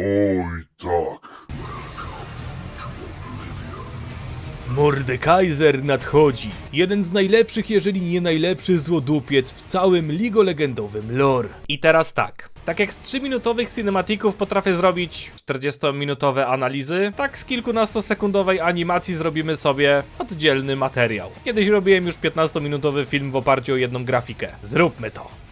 Oj tak. Mordekaiser nadchodzi. Jeden z najlepszych, jeżeli nie najlepszy złodupiec w całym Ligo Legendowym lore. I teraz tak. Tak jak z 3-minutowych cinematików potrafię zrobić 40-minutowe analizy, tak z kilkunastosekundowej animacji zrobimy sobie oddzielny materiał. Kiedyś robiłem już 15-minutowy film w oparciu o jedną grafikę. Zróbmy to.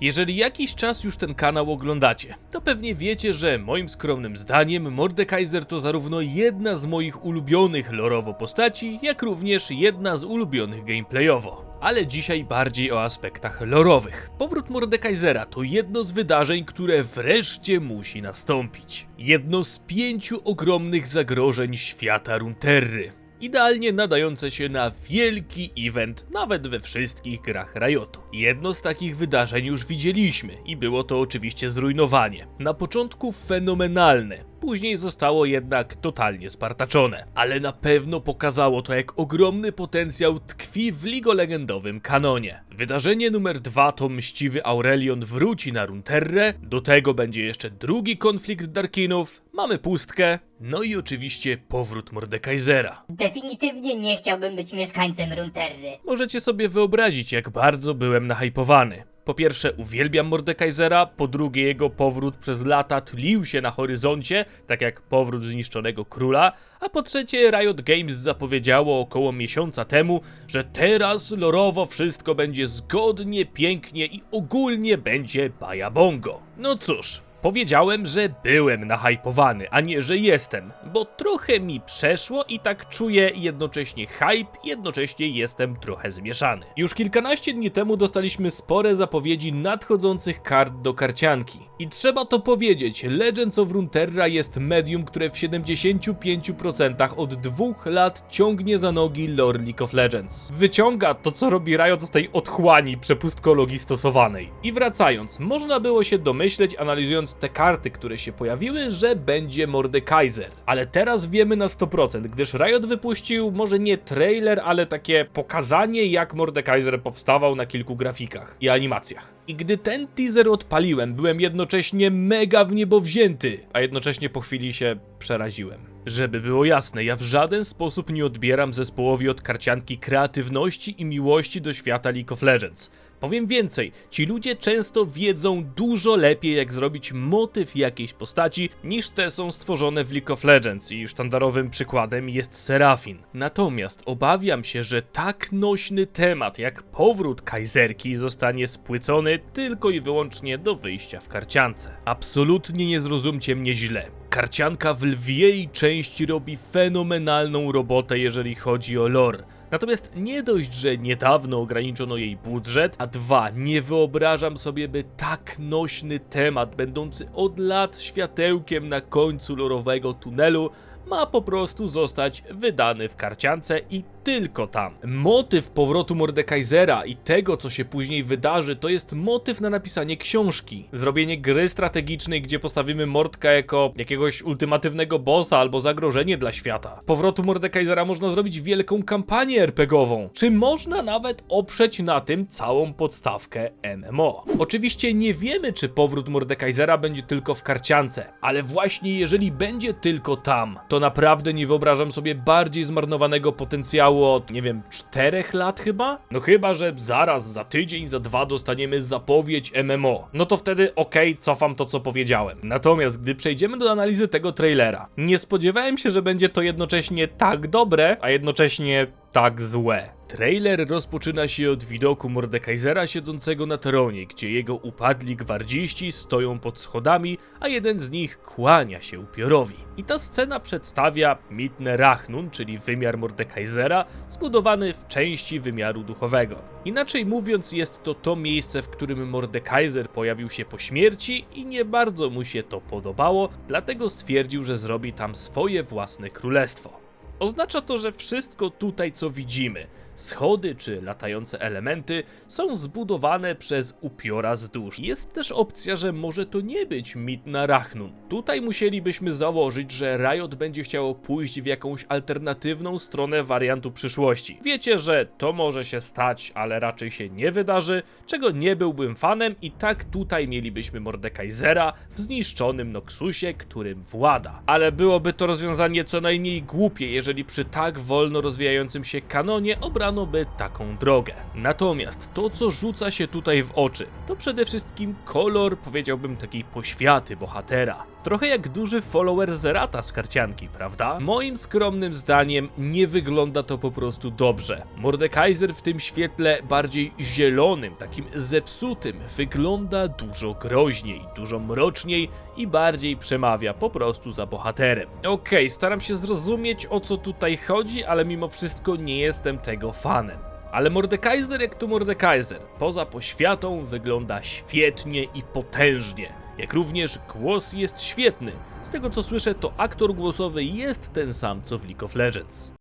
Jeżeli jakiś czas już ten kanał oglądacie, to pewnie wiecie, że moim skromnym zdaniem Mordekaiser to zarówno jedna z moich ulubionych lorowo postaci, jak również jedna z ulubionych gameplayowo. Ale dzisiaj bardziej o aspektach lorowych. Powrót Mordekaisera to jedno z wydarzeń, które wreszcie musi nastąpić. Jedno z pięciu ogromnych zagrożeń świata Runterry idealnie nadające się na wielki event, nawet we wszystkich grach Riotu. Jedno z takich wydarzeń już widzieliśmy i było to oczywiście zrujnowanie. Na początku fenomenalne, później zostało jednak totalnie spartaczone, ale na pewno pokazało to jak ogromny potencjał tkwi w Ligo Legendowym kanonie. Wydarzenie numer dwa to mściwy Aurelion wróci na Runterrę, do tego będzie jeszcze drugi konflikt Darkinów, mamy pustkę, no i oczywiście powrót Mordekaisera. Definitywnie nie chciałbym być mieszkańcem Runterry. Możecie sobie wyobrazić, jak bardzo byłem nahypowany. Po pierwsze, uwielbiam Mordekaisera, po drugie, jego powrót przez lata tlił się na horyzoncie, tak jak powrót zniszczonego króla, a po trzecie, Riot Games zapowiedziało około miesiąca temu, że teraz lorowo wszystko będzie zgodnie, pięknie i ogólnie będzie bajabongo. No cóż, Powiedziałem, że byłem nahypowany, a nie, że jestem, bo trochę mi przeszło i tak czuję jednocześnie hype, jednocześnie jestem trochę zmieszany. Już kilkanaście dni temu dostaliśmy spore zapowiedzi nadchodzących kart do karcianki. I trzeba to powiedzieć, Legends of Runeterra jest medium, które w 75% od dwóch lat ciągnie za nogi lore League of Legends. Wyciąga to, co robi Riot z tej otchłani przepustkologii stosowanej. I wracając, można było się domyśleć, analizując te karty, które się pojawiły, że będzie Mordekaiser. Ale teraz wiemy na 100%, gdyż Riot wypuścił może nie trailer, ale takie pokazanie, jak Mordekaiser powstawał na kilku grafikach i animacjach. I gdy ten teaser odpaliłem, byłem jednocześnie mega w niebo wzięty, a jednocześnie po chwili się przeraziłem. Żeby było jasne, ja w żaden sposób nie odbieram zespołowi od karcianki kreatywności i miłości do świata League of Legends. Powiem więcej, ci ludzie często wiedzą dużo lepiej jak zrobić motyw jakiejś postaci niż te są stworzone w League of Legends i sztandarowym przykładem jest Serafin. Natomiast obawiam się, że tak nośny temat jak powrót Kaiserki zostanie spłycony tylko i wyłącznie do wyjścia w karciance. Absolutnie nie zrozumcie mnie źle. Karcianka w lwiej części robi fenomenalną robotę, jeżeli chodzi o lore. Natomiast nie dość, że niedawno ograniczono jej budżet, a dwa, nie wyobrażam sobie, by tak nośny temat, będący od lat światełkiem na końcu lorowego tunelu, ma po prostu zostać wydany w karciance i tylko tam. Motyw powrotu Mordekaisera i tego, co się później wydarzy, to jest motyw na napisanie książki. Zrobienie gry strategicznej, gdzie postawimy Mordka jako jakiegoś ultimatywnego bossa albo zagrożenie dla świata. Powrotu Mordekaisera można zrobić wielką kampanię RPGową. Czy można nawet oprzeć na tym całą podstawkę MMO? Oczywiście nie wiemy, czy powrót Mordekaisera będzie tylko w karciance, ale właśnie jeżeli będzie tylko tam, to naprawdę nie wyobrażam sobie bardziej zmarnowanego potencjału od, nie wiem, czterech lat chyba? No chyba, że zaraz, za tydzień, za dwa dostaniemy zapowiedź MMO. No to wtedy okej, cofam to, co powiedziałem. Natomiast gdy przejdziemy do analizy tego trailera, nie spodziewałem się, że będzie to jednocześnie tak dobre, a jednocześnie tak złe. Trailer rozpoczyna się od widoku Mordekaisera siedzącego na tronie, gdzie jego upadli gwardziści stoją pod schodami, a jeden z nich kłania się upiorowi. I ta scena przedstawia Mitne Rachnun, czyli wymiar Mordekaisera, zbudowany w części wymiaru duchowego. Inaczej mówiąc, jest to to miejsce, w którym Mordekaiser pojawił się po śmierci i nie bardzo mu się to podobało, dlatego stwierdził, że zrobi tam swoje własne królestwo. Oznacza to, że wszystko tutaj, co widzimy, schody czy latające elementy, są zbudowane przez upiora z dusz. Jest też opcja, że może to nie być mit na Rachnun. Tutaj musielibyśmy założyć, że Riot będzie chciało pójść w jakąś alternatywną stronę wariantu przyszłości. Wiecie, że to może się stać, ale raczej się nie wydarzy, czego nie byłbym fanem i tak tutaj mielibyśmy Mordekaisera w zniszczonym Noxusie, którym włada. Ale byłoby to rozwiązanie co najmniej głupie, jeżeli przy tak wolno rozwijającym się kanonie obrano by taką drogę. Natomiast to, co rzuca się tutaj w oczy, to przede wszystkim kolor, powiedziałbym, takiej poświaty bohatera. Trochę jak duży follower Zerata z karcianki, prawda? Moim skromnym zdaniem nie wygląda to po prostu dobrze. Mordekaiser w tym świetle bardziej zielonym, takim zepsutym, wygląda dużo groźniej, dużo mroczniej i bardziej przemawia po prostu za bohaterem. Okej, staram się zrozumieć o co tutaj chodzi, ale mimo wszystko nie jestem tego fanem. Ale Mordekaiser jak to Mordekaiser, poza poświatą wygląda świetnie i potężnie. Jak również głos jest świetny. Z tego co słyszę, to aktor głosowy jest ten sam co w League of Legends.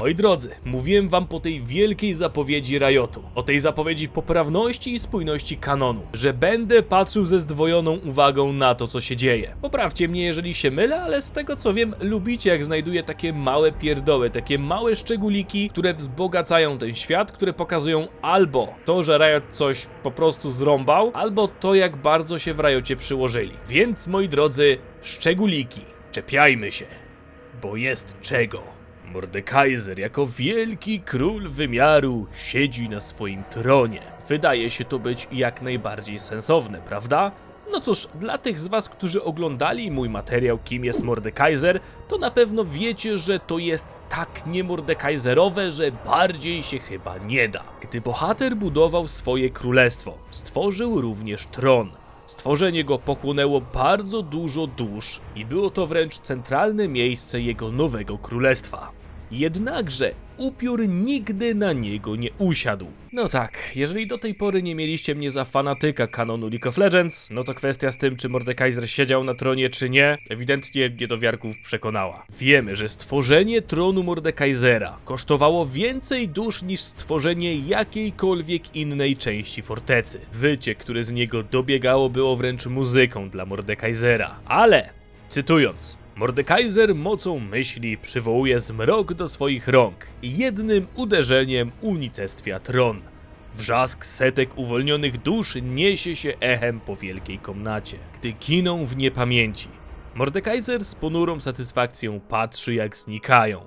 Moi drodzy, mówiłem wam po tej wielkiej zapowiedzi Riotu, o tej zapowiedzi poprawności i spójności kanonu, że będę patrzył ze zdwojoną uwagą na to, co się dzieje. Poprawcie mnie, jeżeli się mylę, ale z tego co wiem, lubicie jak znajduję takie małe pierdoły, takie małe szczególiki, które wzbogacają ten świat, które pokazują albo to, że Riot coś po prostu zrąbał, albo to, jak bardzo się w Riocie przyłożyli. Więc, moi drodzy, szczególiki, czepiajmy się, bo jest czego. Mordekaiser jako wielki król wymiaru siedzi na swoim tronie. Wydaje się to być jak najbardziej sensowne, prawda? No cóż, dla tych z was, którzy oglądali mój materiał Kim jest Mordekaiser, to na pewno wiecie, że to jest tak niemordekaiserowe, że bardziej się chyba nie da. Gdy bohater budował swoje królestwo, stworzył również tron. Stworzenie go pochłonęło bardzo dużo dusz i było to wręcz centralne miejsce jego nowego królestwa. Jednakże upiór nigdy na niego nie usiadł. No tak, jeżeli do tej pory nie mieliście mnie za fanatyka kanonu League of Legends, no to kwestia z tym, czy Mordekaiser siedział na tronie, czy nie, ewidentnie niedowiarków przekonała. Wiemy, że stworzenie tronu Mordekaisera kosztowało więcej dusz niż stworzenie jakiejkolwiek innej części fortecy. Wycie, które z niego dobiegało, było wręcz muzyką dla Mordekaisera. Ale, cytując, Mordekaiser mocą myśli przywołuje zmrok do swoich rąk i jednym uderzeniem unicestwia tron. Wrzask setek uwolnionych dusz niesie się echem po wielkiej komnacie, gdy giną w niepamięci. Mordekaiser z ponurą satysfakcją patrzy jak znikają.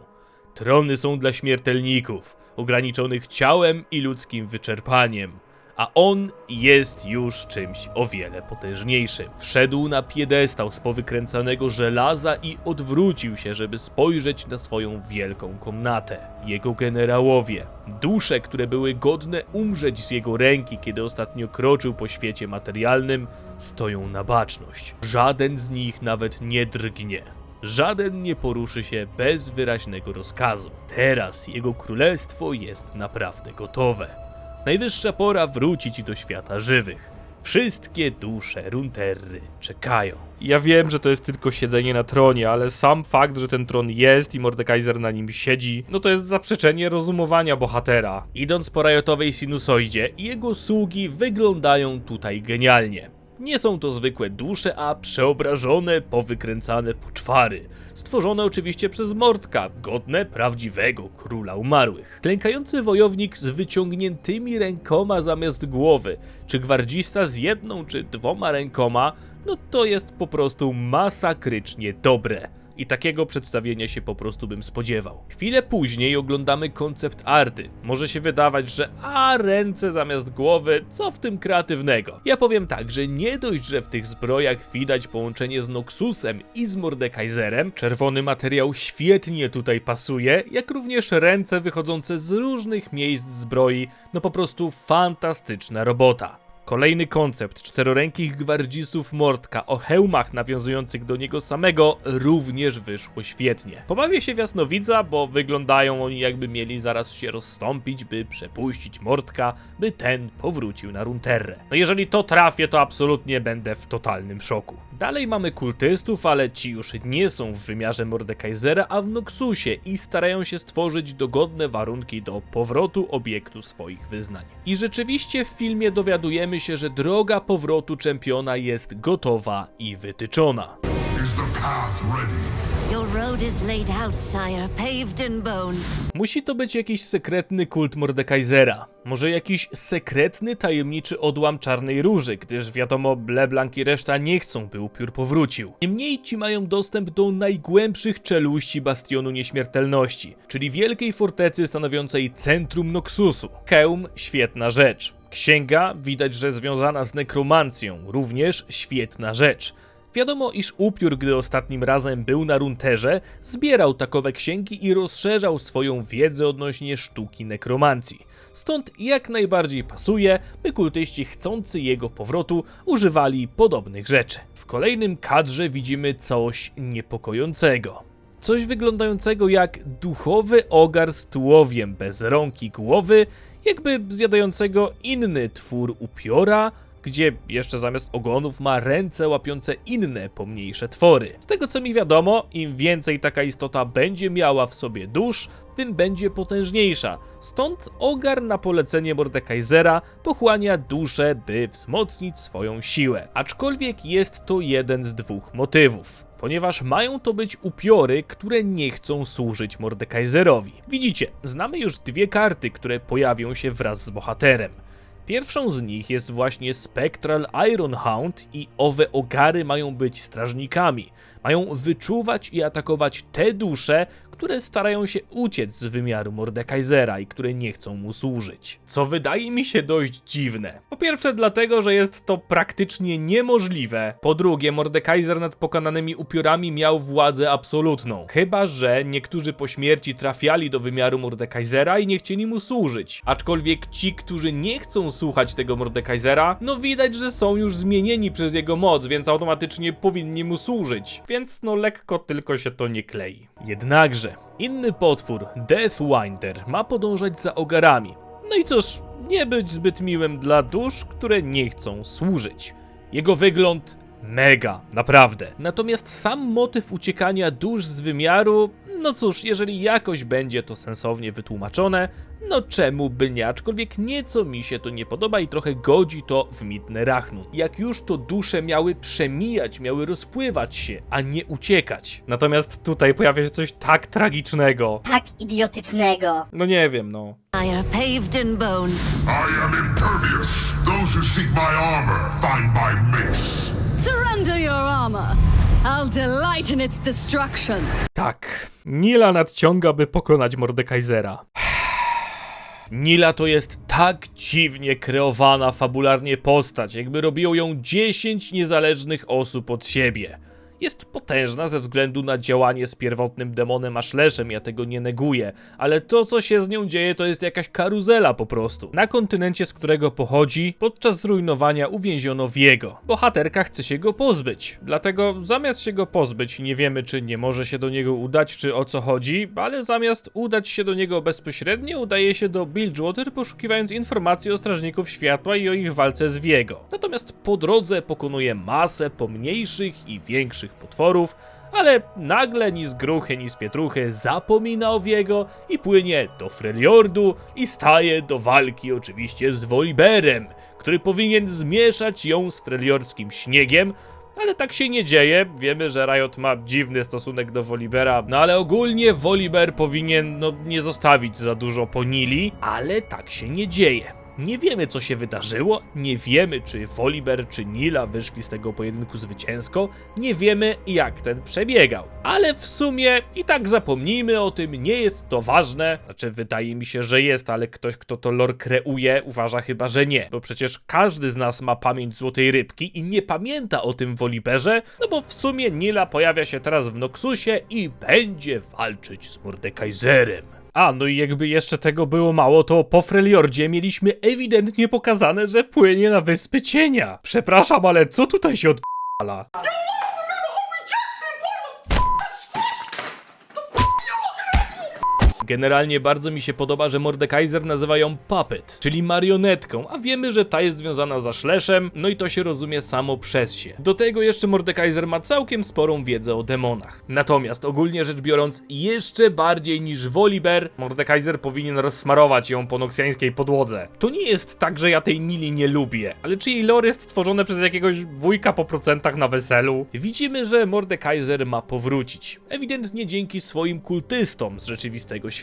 Trony są dla śmiertelników, ograniczonych ciałem i ludzkim wyczerpaniem, a on jest już czymś o wiele potężniejszym. Wszedł na piedestał z powykręcanego żelaza i odwrócił się, żeby spojrzeć na swoją wielką komnatę. Jego generałowie, dusze, które były godne umrzeć z jego ręki, kiedy ostatnio kroczył po świecie materialnym, stoją na baczność. Żaden z nich nawet nie drgnie. Żaden nie poruszy się bez wyraźnego rozkazu. Teraz jego królestwo jest naprawdę gotowe. Najwyższa pora wrócić do świata żywych. Wszystkie dusze Runterry czekają. Ja wiem, że to jest tylko siedzenie na tronie, ale sam fakt, że ten tron jest i Mordekaiser na nim siedzi, no to jest zaprzeczenie rozumowania bohatera. Idąc po rajotowej sinusoidzie, jego sługi wyglądają tutaj genialnie. Nie są to zwykłe dusze, a przeobrażone, powykręcane poczwary. Stworzone oczywiście przez Mordka, godne prawdziwego króla umarłych. Klękający wojownik z wyciągniętymi rękoma zamiast głowy, czy gwardzista z jedną czy dwoma rękoma, no to jest po prostu masakrycznie dobre. I takiego przedstawienia się po prostu bym spodziewał. Chwilę później oglądamy koncept arty. Może się wydawać, że a ręce zamiast głowy, co w tym kreatywnego? Ja powiem tak, że nie dość, że w tych zbrojach widać połączenie z Noxusem i z Mordekaiserem, czerwony materiał świetnie tutaj pasuje, jak również ręce wychodzące z różnych miejsc zbroi, no po prostu fantastyczna robota. Kolejny koncept czterorękich gwardzistów Mordka o hełmach nawiązujących do niego samego również wyszło świetnie. Pobawię się w jasnowidza, bo wyglądają oni jakby mieli zaraz się rozstąpić, by przepuścić Mordka, by ten powrócił na Runterrę. No jeżeli to trafię, to absolutnie będę w totalnym szoku. Dalej mamy kultystów, ale ci już nie są w wymiarze Mordekaisera, a w Noxusie i starają się stworzyć dogodne warunki do powrotu obiektu swoich wyznań. I rzeczywiście w filmie dowiadujemy się, że droga powrotu czempiona jest gotowa i wytyczona. Is the path ready? Your road is laid out, sire, paved in bone. Musi to być jakiś sekretny kult Mordekaisera. Może jakiś sekretny, tajemniczy odłam Czarnej Róży, gdyż wiadomo, LeBlanc i reszta nie chcą, by upiór powrócił. Niemniej ci mają dostęp do najgłębszych czeluści Bastionu Nieśmiertelności, czyli wielkiej fortecy stanowiącej centrum Noxusu. Keum, świetna rzecz. Księga, widać, że związana z nekromancją, również świetna rzecz. Wiadomo, iż upiór, gdy ostatnim razem był na runterze, zbierał takowe księgi i rozszerzał swoją wiedzę odnośnie sztuki nekromancji. Stąd jak najbardziej pasuje, by kultyści chcący jego powrotu używali podobnych rzeczy. W kolejnym kadrze widzimy coś niepokojącego. Coś wyglądającego jak duchowy ogar z tułowiem bez rąk i głowy, jakby zjadającego inny twór upiora, gdzie jeszcze zamiast ogonów ma ręce łapiące inne pomniejsze twory. Z tego co mi wiadomo, im więcej taka istota będzie miała w sobie dusz, tym będzie potężniejsza. Stąd ogar na polecenie Mordekaisera pochłania duszę, by wzmocnić swoją siłę. Aczkolwiek jest to jeden z dwóch motywów. Ponieważ mają to być upiory, które nie chcą służyć Mordekaiserowi. Widzicie, znamy już dwie karty, które pojawią się wraz z bohaterem. Pierwszą z nich jest właśnie Spectral Ironhound i owe ogary mają być strażnikami. Mają wyczuwać i atakować te dusze, które starają się uciec z wymiaru Mordekaisera i które nie chcą mu służyć. Co wydaje mi się dość dziwne. Po pierwsze dlatego, że jest to praktycznie niemożliwe. Po drugie, Mordekaiser nad pokonanymi upiorami miał władzę absolutną. Chyba, że niektórzy po śmierci trafiali do wymiaru Mordekaisera i nie chcieli mu służyć. Aczkolwiek ci, którzy nie chcą słuchać tego Mordekaisera, no widać, że są już zmienieni przez jego moc, więc automatycznie powinni mu służyć. Więc no lekko tylko się to nie klei. Jednakże, inny potwór, Deathwinder, ma podążać za ogarami. No i cóż, nie być zbyt miłym dla dusz, które nie chcą służyć. Jego wygląd mega, naprawdę. Natomiast sam motyw uciekania dusz z wymiaru, no cóż, jeżeli jakoś będzie to sensownie wytłumaczone, no czemu by nie, aczkolwiek nieco mi się to nie podoba i trochę godzi to w mitny Rachnun. Jak już to dusze miały przemijać, miały rozpływać się, a nie uciekać. Natomiast tutaj pojawia się coś tak tragicznego. Tak idiotycznego. No nie wiem, no. Sire, paved in bone. I am impervious. Those who seek my armor find my mace. Surrender your armor. I'll delight in its destruction. Tak. Nila nadciąga, by pokonać Mordekaisera. Nila to jest tak dziwnie kreowana fabularnie postać, jakby robiło ją 10 niezależnych osób od siebie. Jest potężna ze względu na działanie z pierwotnym demonem Ashleszem, ja tego nie neguję, ale to co się z nią dzieje to jest jakaś karuzela po prostu. Na kontynencie, z którego pochodzi, podczas zrujnowania uwięziono Wiego. Bohaterka chce się go pozbyć, dlatego zamiast się go pozbyć, nie wiemy czy nie może się do niego udać, czy o co chodzi, ale zamiast udać się do niego bezpośrednio, udaje się do Bilgewater poszukiwając informacji o Strażników Światła i o ich walce z Wiego. Natomiast po drodze pokonuje masę pomniejszych i większych potworów, ale nagle ni z gruchy, ni z pietruchy zapomina o Wiego i płynie do Freljordu i staje do walki oczywiście z Woliberem, który powinien zmieszać ją z freliorskim śniegiem, ale tak się nie dzieje. Wiemy, że Riot ma dziwny stosunek do Wolibera, no ale ogólnie Woliber powinien no, nie zostawić za dużo po Nili, ale tak się nie dzieje. Nie wiemy, co się wydarzyło, nie wiemy, czy Woliber czy Nila wyszli z tego pojedynku zwycięsko, nie wiemy, jak ten przebiegał. Ale w sumie i tak zapomnijmy o tym, nie jest to ważne. Znaczy, wydaje mi się, że jest, ale ktoś, kto to lore kreuje, uważa chyba, że nie. Bo przecież każdy z nas ma pamięć złotej rybki i nie pamięta o tym Woliberze, no bo w sumie Nila pojawia się teraz w Noxusie i będzie walczyć z Mordekaiserem. A, no i jakby jeszcze tego było mało, to po Freljordzie mieliśmy ewidentnie pokazane, że płynie na wyspy cienia. Przepraszam, ale co tutaj się odpala? Generalnie bardzo mi się podoba, że Mordekaiser nazywa ją Puppet, czyli marionetką, a wiemy, że ta jest związana za Szleszem, no i to się rozumie samo przez się. Do tego jeszcze Mordekaiser ma całkiem sporą wiedzę o demonach. Natomiast ogólnie rzecz biorąc, jeszcze bardziej niż Volibear, Mordekaiser powinien rozsmarować ją po noksjańskiej podłodze. To nie jest tak, że ja tej Nili nie lubię, ale czy jej lore jest tworzone przez jakiegoś wujka po procentach na weselu? Widzimy, że Mordekaiser ma powrócić. Ewidentnie dzięki swoim kultystom z rzeczywistego świata.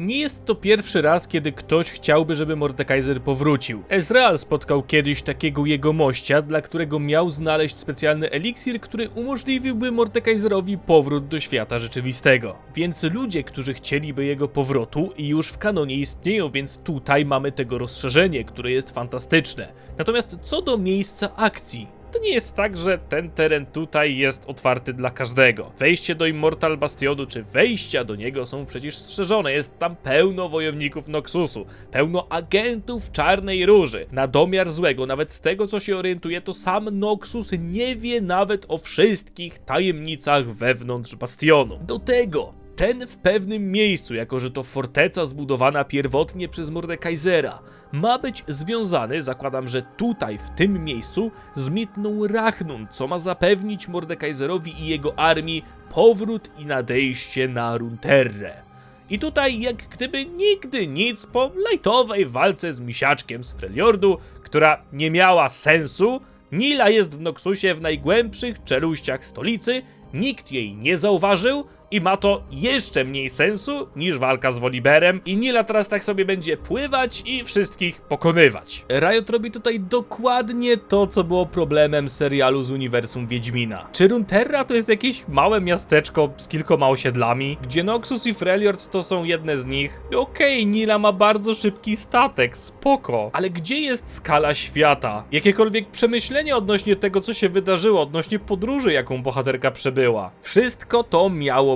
Nie jest to pierwszy raz, kiedy ktoś chciałby, żeby Mordekaiser powrócił. Ezreal spotkał kiedyś takiego jegomościa, dla którego miał znaleźć specjalny eliksir, który umożliwiłby Mordekaiserowi powrót do świata rzeczywistego. Więc ludzie, którzy chcieliby jego powrotu i już w kanonie istnieją, więc tutaj mamy tego rozszerzenie, które jest fantastyczne. Natomiast co do miejsca akcji, nie jest tak, że ten teren tutaj jest otwarty dla każdego. Wejście do Immortal Bastionu, czy wejścia do niego są przecież strzeżone. Jest tam pełno wojowników Noxusu, pełno agentów Czarnej Róży. Na domiar złego, nawet z tego co się orientuje, to sam Noxus nie wie nawet o wszystkich tajemnicach wewnątrz Bastionu. Do tego ten w pewnym miejscu, jako że to forteca zbudowana pierwotnie przez Mordekaisera, ma być związany, zakładam, że tutaj, w tym miejscu, z mitną Rachnun, co ma zapewnić Mordekaiserowi i jego armii powrót i nadejście na Runterre. I tutaj, jak gdyby nigdy nic po lajtowej walce z misiaczkiem z Freljordu, która nie miała sensu, Nila jest w Noxusie w najgłębszych czeluściach stolicy, nikt jej nie zauważył i ma to jeszcze mniej sensu niż walka z Voliberem i Nila teraz tak sobie będzie pływać i wszystkich pokonywać. Riot robi tutaj dokładnie to, co było problemem serialu z uniwersum Wiedźmina. Czy Runeterra to jest jakieś małe miasteczko z kilkoma osiedlami, gdzie Noxus i Freljord to są jedne z nich? Okej, Nila ma bardzo szybki statek, spoko, ale gdzie jest skala świata? Jakiekolwiek przemyślenie odnośnie tego, co się wydarzyło, odnośnie podróży, jaką bohaterka przebyła. Wszystko to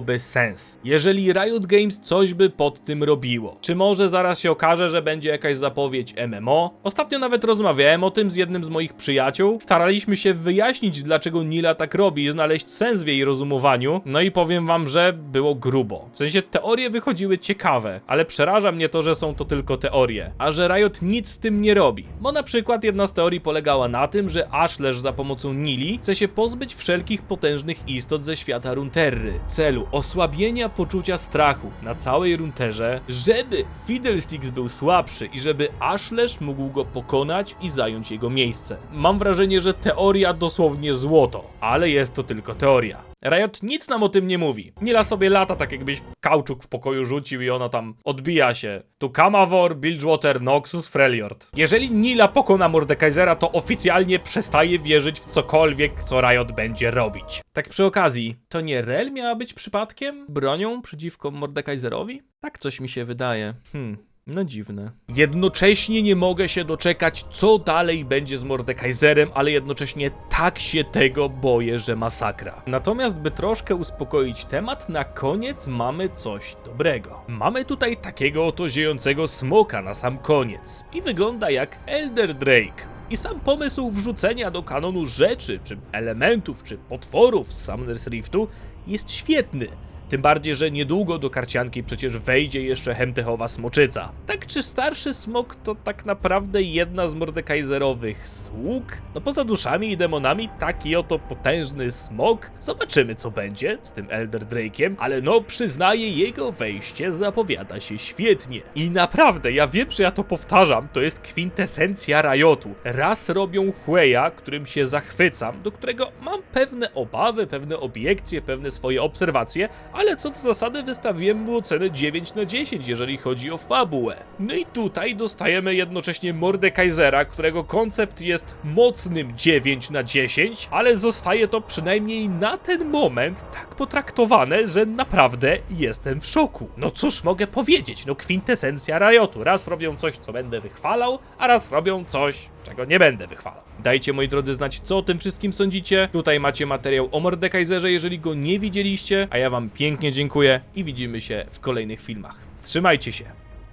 miałoby sens. Jeżeli Riot Games coś by pod tym robiło. Czy może zaraz się okaże, że będzie jakaś zapowiedź MMO? Ostatnio nawet rozmawiałem o tym z jednym z moich przyjaciół. Staraliśmy się wyjaśnić, dlaczego Nila tak robi i znaleźć sens w jej rozumowaniu. No i powiem wam, że było grubo. W sensie teorie wychodziły ciekawe, ale przeraża mnie to, że są to tylko teorie, a że Riot nic z tym nie robi. Bo na przykład jedna z teorii polegała na tym, że Ashlesz za pomocą Nili chce się pozbyć wszelkich potężnych istot ze świata Runterry. Celu osłabienia poczucia strachu na całej Runterze, żeby Fiddlesticks był słabszy i żeby Ashlesz mógł go pokonać i zająć jego miejsce. Mam wrażenie, że teoria dosłownie złoto, ale jest to tylko teoria. Riot nic nam o tym nie mówi. Nila sobie lata tak jakbyś kauczuk w pokoju rzucił i ona tam odbija się. Tu Kamavor, Bilgewater, Noxus, Freljord. Jeżeli Nila pokona Mordekaisera, to oficjalnie przestaje wierzyć w cokolwiek, co Riot będzie robić. Tak przy okazji, to nie Rel miała być przypadkiem bronią przeciwko Mordekaiserowi? Tak coś mi się wydaje. Hmm. No dziwne. Jednocześnie nie mogę się doczekać, co dalej będzie z Mordekaiserem, ale jednocześnie tak się tego boję, że masakra. Natomiast, by troszkę uspokoić temat, na koniec mamy coś dobrego. Mamy tutaj takiego oto ziejącego smoka na sam koniec. I wygląda jak Elder Drake. I sam pomysł wrzucenia do kanonu rzeczy, czy elementów, czy potworów z Summoner's Riftu jest świetny. Tym bardziej, że niedługo do karcianki przecież wejdzie jeszcze Hemtechowa smoczyca. Tak czy starszy smok to tak naprawdę jedna z Mordekaiserowych sług? No poza duszami i demonami taki oto potężny smok. Zobaczymy co będzie z tym Elder Drake'iem, ale no przyznaję jego wejście zapowiada się świetnie. I naprawdę, ja wiem, że ja to powtarzam, to jest kwintesencja Riotu. Raz robią Hueya, którym się zachwycam, do którego mam pewne obawy, pewne obiekcje, pewne swoje obserwacje, ale co do zasady wystawiłem mu ocenę 9 na 10, jeżeli chodzi o fabułę. No i tutaj dostajemy jednocześnie Mordekaisera, którego koncept jest mocnym 9 na 10, ale zostaje to przynajmniej na ten moment tak potraktowane, że naprawdę jestem w szoku. No cóż mogę powiedzieć, no kwintesencja Riotu. Raz robią coś, co będę wychwalał, a raz robią coś, czego nie będę wychwalał. Dajcie moi drodzy znać, co o tym wszystkim sądzicie. Tutaj macie materiał o Mordekaiserze, jeżeli go nie widzieliście, a ja wam pięknie dziękuję i widzimy się w kolejnych filmach. Trzymajcie się.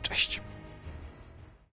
Cześć.